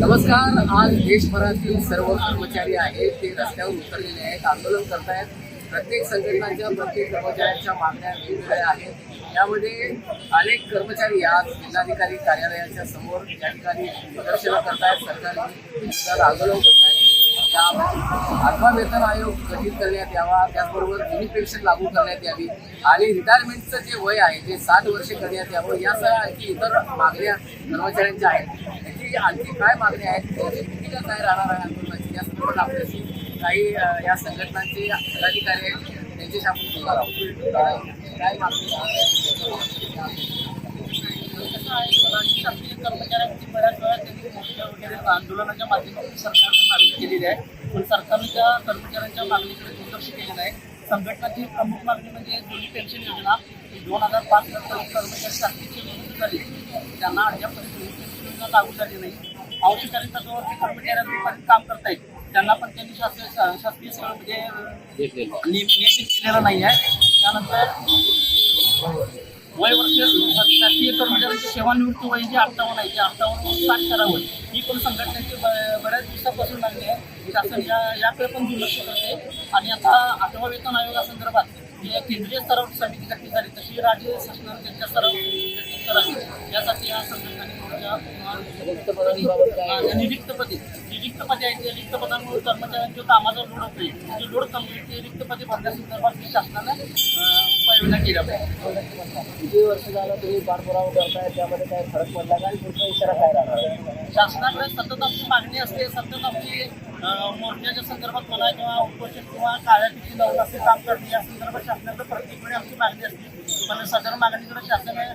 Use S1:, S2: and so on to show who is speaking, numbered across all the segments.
S1: नमस्कार आज देशभरातील सर्व कर्मचारी आहेत ते आहेत आंदोलन करतायत. प्रत्येक संघटनांच्या प्रत्येक कर्मचाऱ्यांच्या मागण्या वेगवेगळ्या आहेत. यामध्ये अनेक कर्मचारी आज जिल्हाधिकारी कार्यालयाच्या समोर या ठिकाणी प्रदर्शनं करतायत. सरकारी आंदोलन करतायत. वेतन आयोग गठीत करण्यात यावा. त्याचबरोबर जुनी पेन्शन लागू करण्यात यावी. आणि रिटायरमेंटचं जे वय आहे ते साठ वर्षे करण्यात यावं यासह आणखी इतर मागण्या कर्मचाऱ्यांच्या आहेत. त्याची आणखी काय मागण्या आहेत त्याची भूमिका काय राहणार आहे आंदोलनाची या संदर्भात आपल्याशी काही या संघटनांचे पदाधिकारी आहेत त्यांच्याशी आपण बोलणार आहोत. काय- मागणी
S2: कसं आहे? शासकीय कर्मचाऱ्यांची बऱ्याच वेळा त्यांनी वगैरे आंदोलनाच्या माध्यमातून सरकारने मागणी केलेली आहे. पण सरकारने त्या कर्मचाऱ्यांच्या मागणीकडे दुर्लक्ष केलेलं आहे. संघटनाची प्रमुख मागणी म्हणजे दोन्ही पेन्शन योजना. दोन हजार पाच नंतर कर्मचारी शासकीय निवृत्त झाली. त्यांना अद्यापर्यंत जुनी पेन्शन योजना लागू झाली नाही. आवश्यकरी तत्वावरती कर्मचाऱ्यांपर्यंत काम येईल त्यांना पण त्यांनी शासकीय शासकीय सेवा म्हणजे नियम- नियमित केलेलं नाही आहे. त्यानंतर वय वर्ष शासकीय कर्मचाऱ्यांची सेवानिवृत्ती वय जे अठ्ठावन्न आहे ते अठ्ठावन्न साठ करावं ही पण संघटनेची बऱ्याच दिवसापासून मागणी आहे. शासन या याकडे पण दुर्लक्ष करते. आणि आता आठवा वेतन आयोगासंदर्भात जे केंद्रीय स्तरावर समिती गठीत झाली तशी राज्य शासनाने त्यांच्या स्तरावर गठीत करावी. यासाठी या संघटनाने मोठ्या निरीक्त पदी आहेत ते रिक्त पदांमुळे कर्मचाऱ्यांच्या कामाचा लोड होत नाही जे लोड कमी ते रिक्त पदे भरण्यासंदर्भात शासनाने उपाययोजना केल्या पाहिजे
S1: किती वर्ष झालं तुम्ही पाठपुरावा करताय? त्यामध्ये काय फरक पडला का? आणि तुमचा इशारा काय राहणार?
S2: शासनाकडे सतत आमची मागणी असते सतत आमची मोर्चाच्या संदर्भात म्हणा किंवा उपोषण किंवा काळ्या टिकी लावून असे काम करणे या संदर्भात शासनाकडे प्रत्येक वेळी आमची मागणी असते. पण सदर मागणीकडे शासन अं,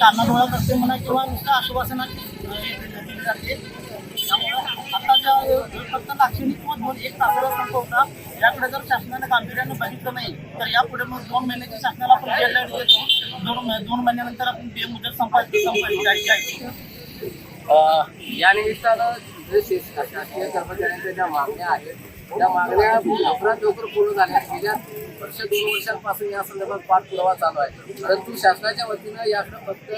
S2: कानाडोळा करते म्हणा किंवा नुसतं आश्वासनाची दिली जाते. त्यामुळं फक्त लाक्षणिक दोन एक तासाला संप होता याकडे जर शासनाने गांभीर्याने बघितलं नाही तर यापुढे मग दोन महिन्याची शासनाला आपण डेडलाईन देतो दोन दोन महिन्यानंतर आपण बे मुदत संपायची संपायची आहे
S1: या निमित्तानं जे शे- शासकीय कर्मचाऱ्यांच्या ज्या मागण्या आहेत त्या मागण्या लवकरात लवकर पूर्ण झाल्या. गेल्या वर्ष दोन वर्षांपासून या संदर्भात पाठपुरावा चालू आहे. परंतु शासनाच्या वतीनं याकडे फक्त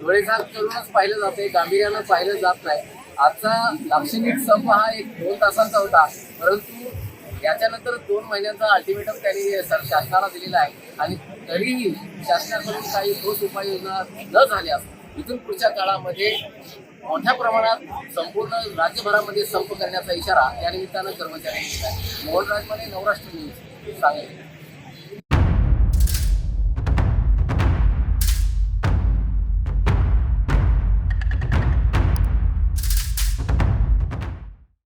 S1: डोळेझाक करूनच पाहिलं जाते गांभीर्यानं पाहिलं जात नाही. आजचा लाक्षणिक संप हा एक दोन तासांचा होता परंतु याच्यानंतर दोन महिन्यांचा अल्टिमेटम त्यांनी सर शासनाला दिलेला आहे. आणि तरीही शासनाकडून काही ठोस उपाययोजना न झाल्यास इथून पुढच्या काळामध्ये मोठ्या प्रमाणात संपूर्ण राज्यभरामध्ये संप करण्याचा इशारा या निमित्तानं कर्मचाऱ्यांनी दिला आहे. मोहन राजमाने नवराष्ट्र न्यूज. सांगली